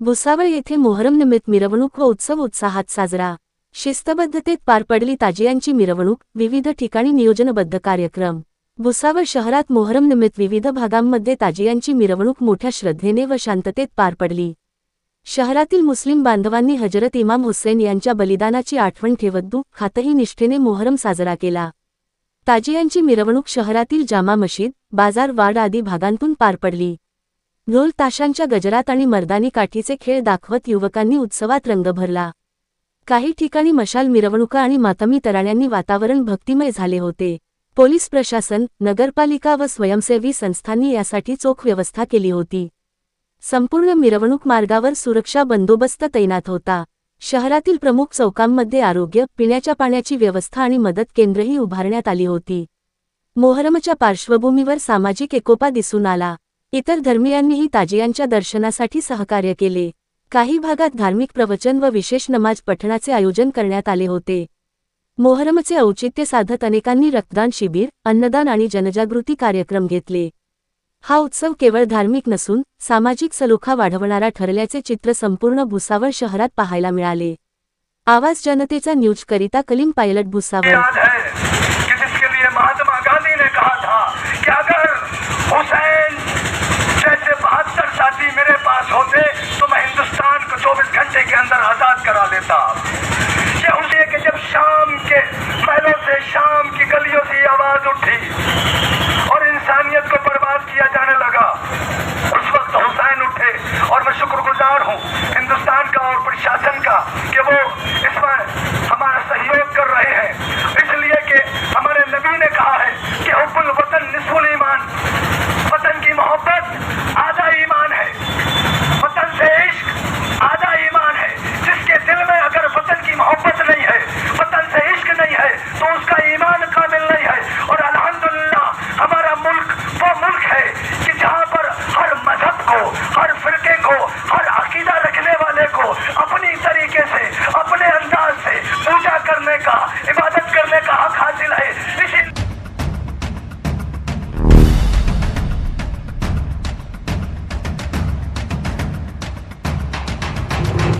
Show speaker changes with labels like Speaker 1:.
Speaker 1: भुसावळ येथे मोहरम निमित्त मिरवणूक व उत्सव उत्साहात साजरा. शिस्तबद्धतेत पार पडली ताजियांची मिरवणूक विविध ठिकाणी नियोजनबद्ध कार्यक्रम. भुसावळ शहरात मोहरम निमित्त विविध भागांमध्ये ताजियांची मिरवणूक मोठ्या श्रद्धेने व शांततेत पार पडली. शहरातील मुस्लिम बांधवांनी हजरत इमाम हुसेन यांच्या बलिदानाची आठवण ठेवत खातही निष्ठेने मोहरम साजरा केला. ताजियांची मिरवणूक शहरातील जामा मशीद बाजार वाड आदी भागांतून पार पडली. ढोल ताशांच्या गजरात आणि मर्दानी काठीचे खेळ दाखवत युवकांनी उत्सवात रंग भरला. काही ठिकाणी मशाल मिरवणुका आणि मातमी तराण्यांनी वातावरण भक्तिमय झाले होते. पोलीस प्रशासन नगरपालिका व स्वयंसेवी संस्थांनी यासाठी चोख व्यवस्था केली होती. संपूर्ण मिरवणूक मार्गावर सुरक्षा बंदोबस्त तैनात होता. शहरातील प्रमुख चौकांमध्ये आरोग्य पिण्याच्या पाण्याची व्यवस्था आणि मदत केंद्रही उभारण्यात आली होती. मोहरमच्या पार्श्वभूमीवर सामाजिक एकोपा दिसून आला. इतर धर्मियांनीही ताजियांच्या दर्शनासाठी सहकार्य केले. काही भागात धार्मिक प्रवचन व विशेष नमाज पठणाचे आयोजन करण्यात आले होते. मोहरमचे औचित्य साधत अनेकांनी रक्तदान शिबिर अन्नदान आणि जनजागृती कार्यक्रम घेतले. हा उत्सव केवळ धार्मिक नसून सामाजिक सलोखा वाढवणारा ठरल्याचे चित्र संपूर्ण भुसावळ शहरात पाहायला मिळाले. आवाज जनतेचा न्यूजकरिता कलीम पायलट भुसावळ.
Speaker 2: हिंदुस्तान का और प्रशासन का कि